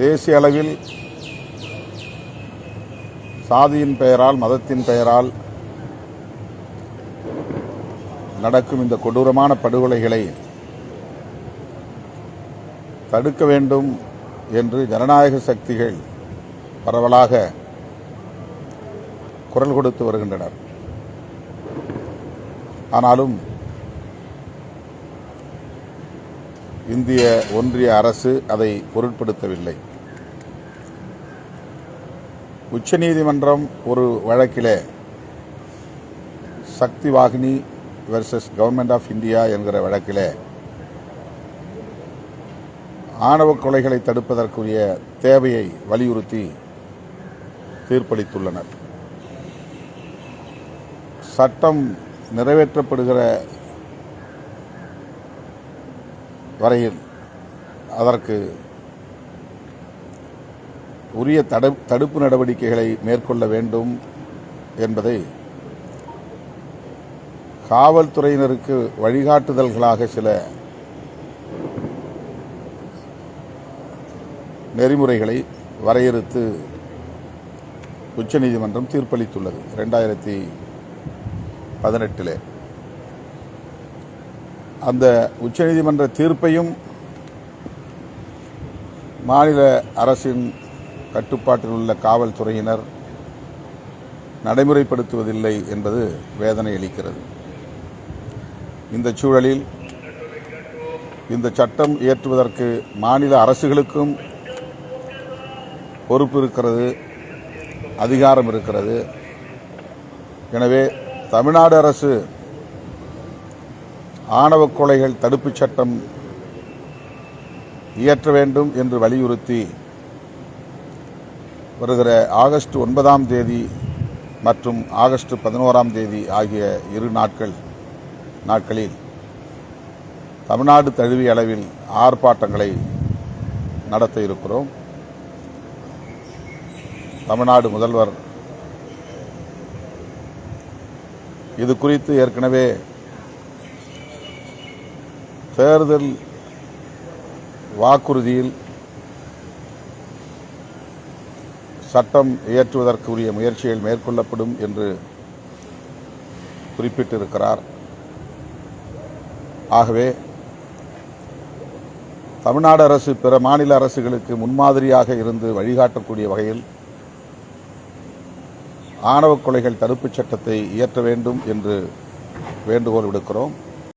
தேசிய அளவில் சாதியின் பெயரால் மதத்தின் பெயரால் நடக்கும் இந்த கொடூரமான படுகொலைகளை தடுக்க வேண்டும் என்று ஜனநாயக சக்திகள் பரவலாக குரல் கொடுத்து வருகின்றனர். ஆனாலும் இந்திய ஒன்றிய அரசு அதை பொருட்படுத்தவில்லை. உச்சநீதிமன்றம் ஒரு வழக்கிலே Shakti Vahini versus government of India என்கிற வழக்கிலே ஆணவ கொலைகளை தடுப்பதற்குரிய தேவையை வலியுறுத்தி தீர்ப்பளித்துள்ளனர். சட்டம் நிறைவேற்றப்படுகிற வரையில் அதற்கு உரிய தடு தடுப்பு நடவடிக்கைகளை மேற்கொள்ள வேண்டும் என்பதை காவல்துறையினருக்கு வழிகாட்டுதல்களாக சில நெறிமுறைகளை வரையறுத்து உச்சநீதிமன்றம் தீர்ப்பளித்துள்ளது. ரெண்டாயிரத்தி பதினெட்டிலே. அந்த உச்சநீதிமன்ற தீர்ப்பையும் மாநில அரசின் கட்டுப்பாட்டில் உள்ள காவல்துறையினர் நடைமுறைப்படுத்துவதில்லை என்பது வேதனை அளிக்கிறது. இந்த சூழலில் இந்த சட்டம் இயற்றுவதற்கு மாநில அரசுகளுக்கும் பொறுப்பு இருக்கிறது அதிகாரம் இருக்கிறது. எனவே தமிழ்நாடு அரசு ஆணவ கொலைகள் தடுப்புச் சட்டம் இயற்ற வேண்டும் என்று வலியுறுத்தி வருகிற ஆகஸ்ட் ஒன்பதாம் தேதி மற்றும் ஆகஸ்ட் பதினோராம் தேதி ஆகிய இரு நாட்கள் நாட்களில் தமிழ்நாடு தழுவிய அளவில் ஆர்ப்பாட்டங்களை நடத்த இருக்கிறோம். தமிழ்நாடு முதல்வர் இது குறித்து ஏற்கனவே தேர்தல் வாக்குறுதியில் சட்டம் இயற்றுவதற்குரிய முயற்சிகள் மேற்கொள்ளப்படும் என்று குறிப்பிட்டிருக்கிறார். ஆகவே தமிழ்நாடு அரசு பிற மாநில அரசுகளுக்கு முன்மாதிரியாக இருந்து வழிகாட்டக்கூடிய வகையில் ஆணவ கொலைகள் தடுப்புச் சட்டத்தை இயற்ற வேண்டும் என்று வேண்டுகோள் விடுக்கிறோம்.